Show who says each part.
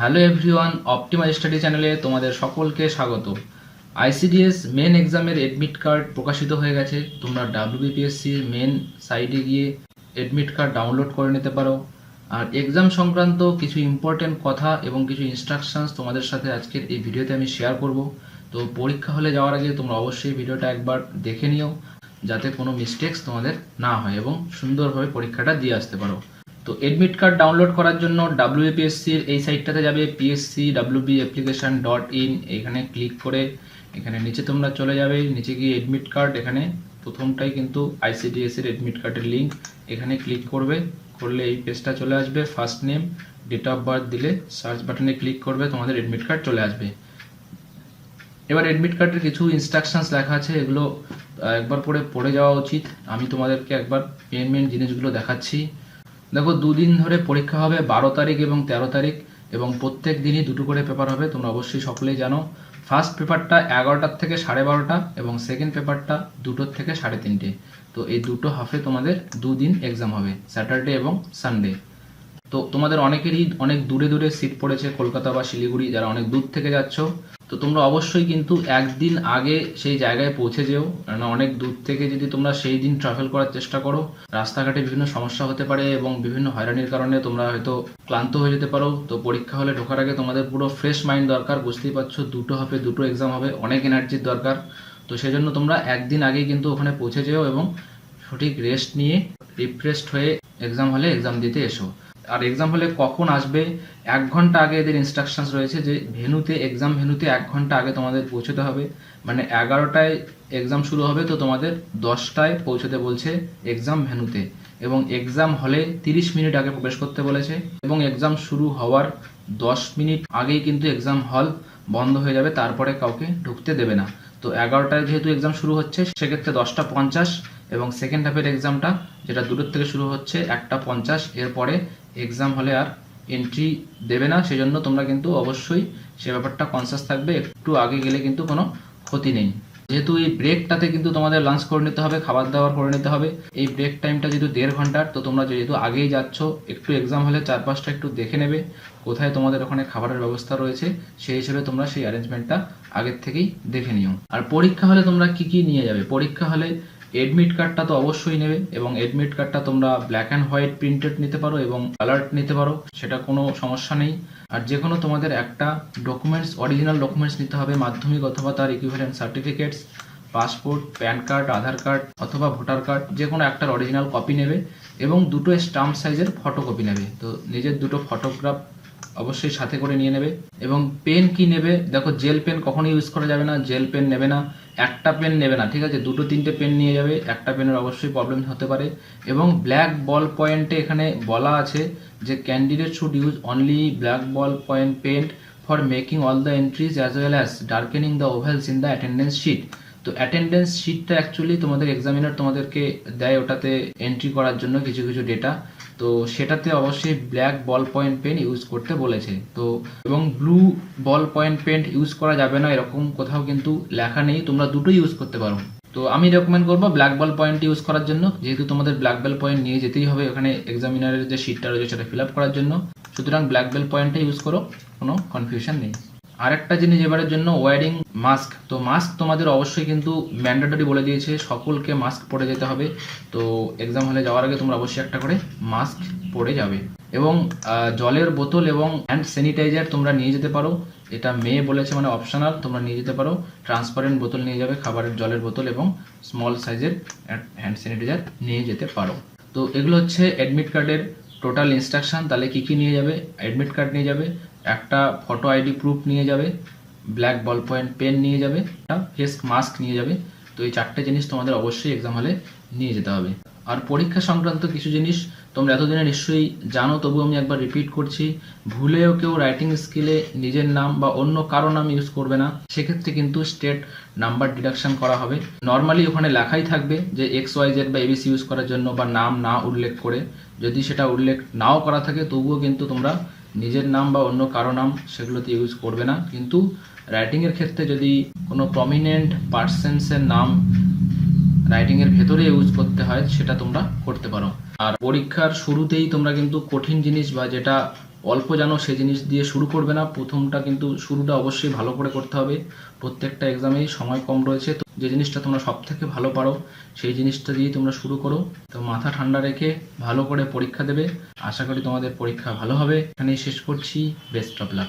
Speaker 1: Hello everyone optimise study চ্যানেলে তোমাদের সকলকে স্বাগত। আইসিডিএস মেন এক্সামের এডমিট কার্ড প্রকাশিত হয়ে গেছে। তোমরা ডাব্লিউবিপিএসসির মেন সাইটে গিয়ে এডমিট কার্ড ডাউনলোড করে নিতে পারো। আর এক্সাম সংক্রান্ত কিছু ইম্পর্টেন্ট কথা এবং কিছু ইনস্ট্রাকশনস তোমাদের সাথে আজকের এই ভিডিওতে আমি শেয়ার করব। তো পরীক্ষা হলে যাওয়ার আগে তোমরা অবশ্যই ভিডিওটা একবার দেখে নিও, যাতে কোনো মিস্টেক্স তোমাদের না হয় এবং সুন্দরভাবে পরীক্ষাটা দিয়ে আসতে পারো। তো এডমিট কার্ড ডাউনলোড করার জন্য ডাব্লিউপিএসসির এই সাইটটাতে যাবে PSC WB application dot in এখানে ক্লিক করে এখানে নিচে তোমরা চলে যাবে, নিচে গিয়ে এডমিট কার্ড এখানে প্রথমটাই কিন্তু আইসিডিএস এর এডমিট কার্ডের লিঙ্ক এখানে ক্লিক করবে, করলে এই পেজটা চলে আসবে first name date of birth দিলে সার্চ বাটনে ক্লিক করবে, তোমাদের এডমিট কার্ড চলে আসবে। এবার এডমিট কার্ডের কিছু ইনস্ট্রাকশনস লেখা আছে, এগুলো একবার করে পড়ে যাওয়া উচিত। আমি তোমাদেরকে একবার মেন মেন জিনিসগুলো দেখাচ্ছি। দেখো, দুদিন ধরে পরীক্ষা হবে, বারো তারিখ এবং তেরো তারিখ, এবং প্রত্যেক দিনই দুটো করে পেপার হবে, তোমরা অবশ্যই সকলেই জানো। ফার্স্ট পেপারটা এগারোটার থেকে সাড়ে বারোটা, এবং সেকেন্ড পেপারটা দুটোর থেকে সাড়ে তিনটে। তো এই দুটো হাফে তোমাদের দুদিন এক্সাম হবে স্যাটারডে এবং সানডে তো তোমাদের অনেকেরই অনেক দূরে দূরে সিট পড়েছে, কলকাতা বা শিলিগুড়ি, যারা অনেক দূর থেকে যাচ্ছ। তো তোমরা অবশ্যই কিন্তু একদিন আগে সেই জায়গায় পৌঁছে যেও। কেননা অনেক দূর থেকে যদি তোমরা সেই দিন ট্রাভেল করার চেষ্টা করো, রাস্তাঘাটে বিভিন্ন সমস্যা হতে পারে এবং বিভিন্ন হয়রানির কারণে তোমরা হয়তো ক্লান্ত হয়ে যেতে পারো। তো পরীক্ষা হলে ঢোকার আগে তোমাদের পুরো ফ্রেশ মাইন্ড দরকার, বুঝতেই পারছ দুটো হবে, দুটো এক্সাম হবে, অনেক এনার্জির দরকার। তো সেই জন্য তোমরা একদিন আগেই কিন্তু ওখানে পৌঁছে যেও এবং সঠিক রেস্ট নিয়ে রিফ্রেশড হয়ে এক্সাম হলে এক্সাম দিতে এসো। আর এক্সাম হলে কখন আসবে? এক ঘণ্টা আগে এদের ইনস্ট্রাকশনস রয়েছে যে ভেনুতে এক্সাম ভেনুতে এক ঘণ্টা আগে তোমাদের পৌঁছতে হবে। মানে এগারোটায় এক্সাম শুরু হবে তো তোমাদের দশটায় পৌঁছতে বলছে এক্সাম ভেনুতে। এবং এক্সাম হলে তিরিশ মিনিট আগে প্রবেশ করতে বলেছে। এবং এক্সাম শুরু হওয়ার দশ মিনিট আগেই কিন্তু এক্সাম হল বন্ধ হয়ে যাবে, তারপরে কাউকে ঢুকতে দেবে না। তো এগারোটায় যেহেতু এক্সাম শুরু হচ্ছে, সেক্ষেত্রে দশটা পঞ্চাশ এবং সেকেন্ড হাফের এক্সামটা যেটা দুটোর থেকে শুরু হচ্ছে একটা পঞ্চাশ। এরপরে এক্সাম হলে আর এন্ট্রি দেবে না, সেজন্য তোমরা কিন্তু অবশ্যই সে ব্যাপারটা কনসাস থাকবে, একটু আগে গেলে কিন্তু কোনো ক্ষতি নেই। যেহেতু এই ব্রেকটাতে কিন্তু তোমাদের লাঞ্চ করে নিতে হবে, খাবার দাবার করে নিতে হবে, এই ব্রেক টাইমটা যেহেতু দেড় ঘণ্টার, তো তোমরা যেহেতু আগেই যাচ্ছ, একটু এক্সাম হলে চারপাশটা একটু দেখে নেবে, কোথায় তোমাদের ওখানে খাবারের ব্যবস্থা রয়েছে, সেই হিসেবে তোমরা সেই অ্যারেঞ্জমেন্টটা আগের থেকেই দেখে নিও। আর পরীক্ষা হলে তোমরা কি কি নিয়ে যাবে? পরীক্ষা হলে এডমিট কার্ডটা তো অবশ্যই নেবে এবং এডমিট কার্ডটা তোমরা ব্ল্যাক অ্যান্ড হোয়াইট প্রিন্টেড নিতে পারো এবং কালার নিতে পারো, সেটা কোনো সমস্যা নেই। আর যে কোনো তোমাদের একটা ডকুমেন্টস অরিজিনাল ডকুমেন্টস নিতে হবে, মাধ্যমিক অথবা তার equivalent certificates passport PAN card Aadhaar card অথবা ভোটার কার্ড যে কোনো একটার অরিজিনাল কপি নেবে এবং দুটো স্টাম্প সাইজের ফটোকপি নেবে। তো নিজের দুটো ফটোগ্রাফ অবশ্যই সাথে করে নিয়ে নেবে। এবং পেন কি নেবে? দেখো জেল পেন কখনো ইউজ করা যাবে না জেল পেন নেবে না, একটা পেন নেবে না, ঠিক আছে? দুটো, তিনটে পেন নিয়ে যাবে, একটা পেনের অবশ্যই প্রবলেম হতে পারে। এবং ব্ল্যাক বল পয়েন্টে এখানে বলা আছে যে candidate should use only black ball point pen for making all the entries as well as darkening the ovals in the attendance sheet তো অ্যাটেন্ডেন্স শিটটা অ্যাকচুয়ালি তোমাদের এক্সামিনার তোমাদেরকে দেয় ওটাতে এন্ট্রি করার জন্য কিছু কিছু ডেটা তো সেটাতে অবশ্যই black ball point pen use করতে বলেছে। তো এবং blue ball point pen use করা যাবে না, এরকম কোথাও কিন্তু লেখা নেই, তোমরা দুটোই ইউজ করতে পারো। তো আমি রেকমেন্ড করব ব্ল্যাক বল পয়েন্ট ইউজ করার জন্য, যেহেতু তোমাদের ব্ল্যাক বেল পয়েন্ট নিয়ে যেতেই হবে ওখানে এক্সামিনারের যে শিটটা রয়েছে সেটা ফিল আপ করার জন্য। সুতরাং ব্ল্যাক বেল পয়েন্টটা ইউজ করো, কোনো কনফিউশন নেই। আরেকটা জিনিস এবারের জন্য ওয়ারিং মাস্ক তো মাস্ক তোমাদের অবশ্যই কিন্তু ম্যান্ডেটরি বলে দিয়েছে, সকলকে মাস্ক পরে যেতে হবে। তো এক্সাম হলে যাওয়ার আগে তোমরা অবশ্যই একটা করে মাস্ক পরে যাবে। এবং জলের বোতল এবং হ্যান্ড স্যানিটাইজার তোমরা নিয়ে যেতে পারো। এটা মেয়ে বলেছে মানে অপশনাল তোমরা নিয়ে যেতে পারো। ট্রান্সপারেন্ট বোতল নিয়ে যাবে, খাবারের জলের বোতল এবং স্মল সাইজের হ্যান্ড স্যানিটাইজার নিয়ে যেতে পারো। তো এগুলো হচ্ছে অ্যাডমিট কার্ডের টোটাল ইনস্ট্রাকশন তাহলে কি কি নিয়ে যাবে? অ্যাডমিট কার্ড নিয়ে যাবে একটা ফটো আইডি প্রুফ নিয়ে যাবে ব্ল্যাক বল পয়েন্ট পেন নিয়ে যাবে ফেস মাস্ক নিয়ে যাবে। তো এই চারটে জিনিস তোমাদের অবশ্যই এক্সাম হলে নিয়ে যেতে হবে। আর পরীক্ষা সংক্রান্ত কিছু জিনিস তোমরা এতদিনে নিশ্চয়ই জানো তবু আমি একবার রিপিট করছি। ভুলেও কেউ রাইটিং স্কিলে নিজের নাম বা অন্য কারও নাম ইউজ করবে না। সেক্ষেত্রে কিন্তু স্টেট নাম্বার ডিডাকশন করা হবে। নর্মালি ওখানে লেখাই থাকবে যে এক্স ওয়াই জেড বা এবিসি ইউজ করার জন্য বা নাম না উল্লেখ করে। যদি সেটা উল্লেখ নাও করা থাকে, তবুও কিন্তু তোমরা নিজের নাম বা অন্য কারও নাম সেগুলোতে ইউজ করবে না। কিন্তু রাইটিংয়ের ক্ষেত্রে যদি কোনো প্রমিনেন্ট পার্সেন্সের নাম রাইটিং এর ভেতরে ইউজ করতে হয়, সেটা তোমরা করতে পারো। আর পরীক্ষার শুরুতেই তোমরা কিন্তু কঠিন জিনিস বা যেটা অল্প জানো সে জিনিস দিয়ে শুরু করবে না, প্রথমটা কিন্তু শুরুটা অবশ্যই ভালো করে করতে হবে। প্রত্যেকটা এক্সামেই সময় কম রয়েছে। তো যে জিনিসটা তোমরা সব থেকে ভালো পারো, সেই জিনিসটা দিয়ে তোমরা শুরু করো। তো মাথা ঠান্ডা রেখে ভালো করে পরীক্ষা দেবে। আশা করি তোমাদের পরীক্ষা ভালো হবে। এখানেই শেষ করছি। Best of luck